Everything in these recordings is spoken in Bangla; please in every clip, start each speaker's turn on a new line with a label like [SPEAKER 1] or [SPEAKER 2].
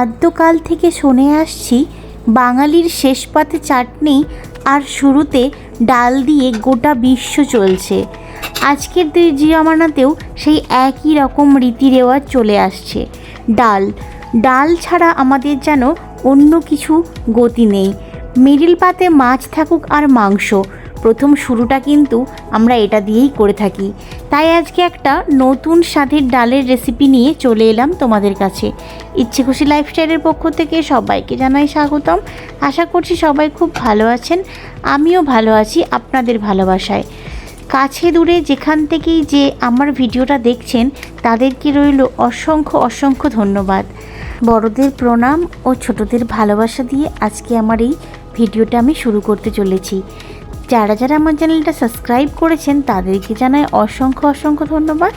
[SPEAKER 1] আদ্যকাল থেকে শুনে আসছি বাঙালির শেষ পাতে চাটনি আর শুরুতে ডাল দিয়ে গোটা বিশ্ব চলছে। আজকের দুই জিয়ামানাতেও সেই একই রকম রীতি রেওয়াজ চলে আসছে। ডাল ডাল ছাড়া আমাদের যেন অন্য কিছু গতি নেই। মিডিল পাতে মাছ থাকুক আর মাংস, প্রথম শুরুটা কিন্তু আমরা এটা দিয়েই করে থাকি। তাই আজকে একটা নতুন স্বাদের ডালের রেসিপি নিয়ে চলে এলাম তোমাদের কাছে। ইচ্ছে খুশি লাইফস্টাইলের পক্ষ থেকে সবাইকে জানাই স্বাগতম। আশা করছি সবাই খুব ভালো আছেন, আমিও ভালো আছি আপনাদের ভালোবাসায়। কাছে দূরে যেখান থেকেই যে আমার ভিডিওটা দেখছেন, তাদেরকে রইল অসংখ্য অসংখ্য ধন্যবাদ। বড়দের প্রণাম ও ছোটদের ভালোবাসা দিয়ে আজকে আমার এই ভিডিওটা আমি শুরু করতে চলেছি। যারা যারা আমার চ্যানেলটা সাবস্ক্রাইব করেছেন তাদেরকে জানাই অসংখ্য অসংখ্য ধন্যবাদ।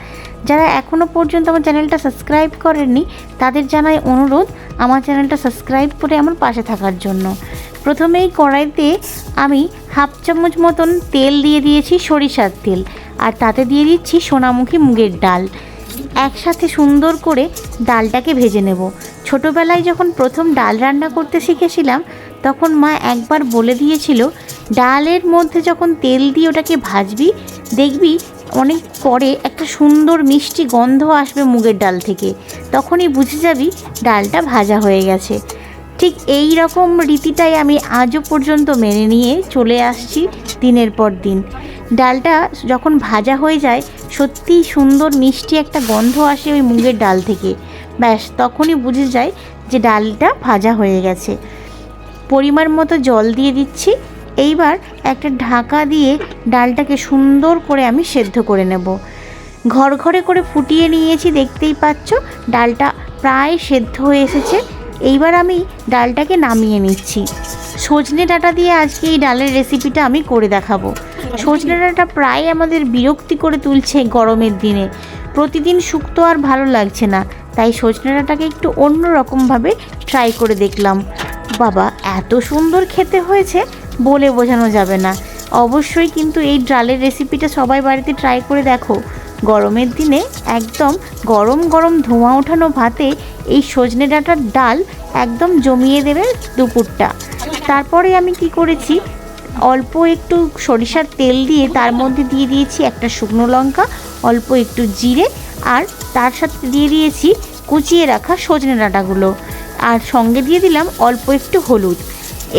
[SPEAKER 1] যারা এখনও পর্যন্ত আমার চ্যানেলটা সাবস্ক্রাইব করেননি, তাদের জানাই অনুরোধ আমার চ্যানেলটা সাবস্ক্রাইব করে আমার পাশে থাকার জন্য। প্রথমেই কড়াইতে আমি হাফ চামচ মতন তেল দিয়ে দিয়েছি সরিষার তেল, আর তাতে দিয়ে দিচ্ছি সোনামুখী মুগের ডাল। একসাথে সুন্দর করে ডালটাকে ভেজে নেব। ছোটোবেলায় যখন প্রথম ডাল রান্না করতে শিখেছিলাম তখন মা একবার বলে দিয়েছিল, ডালের মধ্যে যখন তেল দিয়ে ওটাকে ভাজবি, দেখবি অনেক পরে একটা সুন্দর মিষ্টি গন্ধ আসবে মুগের ডাল থেকে। তখনই বুঝে যাবি ডালটা ভাজা হয়ে গেছে। ঠিক এই রকম রীতিটাই আমি আজও পর্যন্ত মেনে নিয়ে চলে আসছি দিনের পর দিন। ডালটা যখন ভাজা হয়ে যায়, সত্যিই সুন্দর মিষ্টি একটা গন্ধ আসে ওই মুগের ডাল থেকে। ব্যাস, তখনই বুঝে যায় যে ডালটা ভাজা হয়ে গেছে। পরিমাণ মতো জল দিয়ে দিচ্ছি। এইবার একটা ঢাকা দিয়ে ডালটাকে সুন্দর করে আমি সেদ্ধ করে নেব। ঘর ঘরে করে ফুটিয়ে নিয়েছি, দেখতেই পাচ্ছ, ডালটা প্রায় সেদ্ধ হয়ে এসেছে। এইবার আমি ডালটাকে নামিয়ে নিচ্ছি। সজনে ডাঁটা দিয়ে আজকে এই ডালের রেসিপিটা আমি করে দেখাবো। সজনে ডাঁটা প্রায় আমাদের বিরক্তি করে তুলছে গরমের দিনে। প্রতিদিন শুক্তো আর ভালো লাগছে না, তাই সজনে ডাঁটাকে একটু অন্য রকমভাবে ট্রাই করে দেখলাম। বাবা, এত সুন্দর খেতে হয়েছে বলে বোঝানো যাবে না। অবশ্যই কিন্তু এই ডালের রেসিপিটা সবাই বাড়িতে ট্রাই করে দেখো। গরমের দিনে একদম গরম গরম ধোঁয়া ওঠানো ভাতে এই সজনে ডাঁটার ডাল একদম জমিয়ে দেবে দুপুরটা। তারপরে আমি কি করেছি, অল্প একটু সরিষার তেল দিয়ে তার মধ্যে দিয়ে দিয়েছি একটা শুকনো লঙ্কা, অল্প একটু জিরে আর তার সাথে দিয়ে দিয়েছি কুচিয়ে রাখা সজনে ডাঁটাগুলো। আর সঙ্গে দিয়ে দিলাম অল্প একটু হলুদ।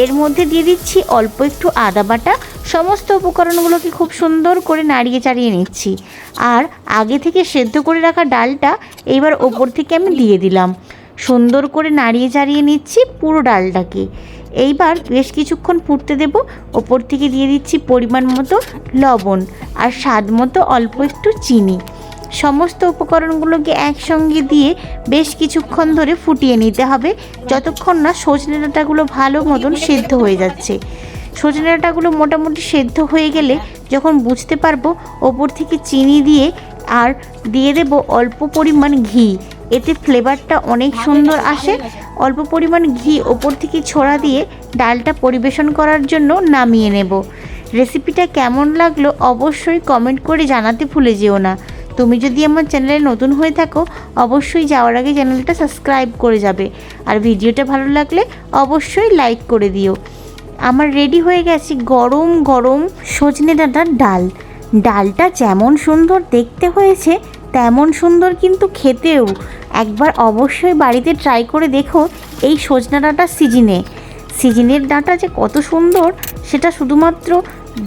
[SPEAKER 1] এর মধ্যে দিয়ে দিচ্ছি অল্প একটু আদা বাটা। সমস্ত উপকরণগুলোকে খুব সুন্দর করে নাড়িয়ে চাড়িয়ে নিচ্ছি। আর আগে থেকে সেদ্ধ করে রাখা ডালটা এইবার ওপর থেকে আমি দিয়ে দিলাম। সুন্দর করে নাড়িয়ে চাড়িয়ে নিচ্ছি পুরো ডালটাকে। এইবার বেশ কিছুক্ষণ ফুটতে দেব। ওপর থেকে দিয়ে দিচ্ছি পরিমাণ মতো লবণ আর স্বাদ মতো অল্প একটু চিনি। সমস্ত উপকরণগুলোকে একসঙ্গে দিয়ে বেশ কিছুক্ষণ ধরে ফুটিয়ে নিতে হবে। যতক্ষণ না সজনে ডাঁটাগুলো ভালো মতন সেদ্ধ হয়ে যাচ্ছে। সজনে ডাঁটাগুলো মোটামুটি সেদ্ধ হয়ে গেলে যখন বুঝতে পারব, ওপর থেকে চিনি দিয়ে আর দিয়ে দেব অল্প পরিমাণ ঘি। এতে ফ্লেভারটা অনেক সুন্দর আসে। অল্প পরিমাণ ঘি ওপর থেকে ছড়া দিয়ে ডালটা পরিবেশন করার জন্য নামিয়ে নেব। রেসিপিটা কেমন লাগল অবশ্যই কমেন্ট করে জানাতে ভুলে যেও না। তুমি যদি আমার চ্যানেলে নতুন হয়ে থাকো, অবশ্যই যাওয়ার আগে চ্যানেলটা সাবস্ক্রাইব করে যাবে। আর ভিডিওটা ভালো লাগলে অবশ্যই লাইক করে দিও। আমার রেডি হয়ে গেছে গরম গরম সজনে ডাঁটার ডাল। ডালটা যেমন সুন্দর দেখতে হয়েছে, তেমন সুন্দর কিন্তু খেতেও। একবার অবশ্যই বাড়িতে ট্রাই করে দেখো এই সজনে ডাঁটার সিজনে সিজনের ডাঁটা যে কত সুন্দর, সেটা শুধুমাত্র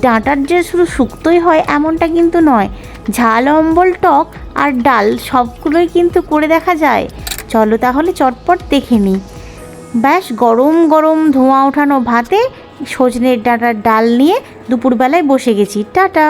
[SPEAKER 1] ডাঁটার যে শুধু শুক্তই হয় এমনটা কিন্তু নয়। ঝাল, অম্বল, টক আর ডাল সবগুলোই কিন্তু করে দেখা যায়। চলো তাহলে চটপট দেখে নিই। ব্যাস, গরম গরম ধোঁয়া ওঠানো ভাতে সজনের ডাঁটার ডাল নিয়ে দুপুরবেলায় বসে গেছি। টাটা!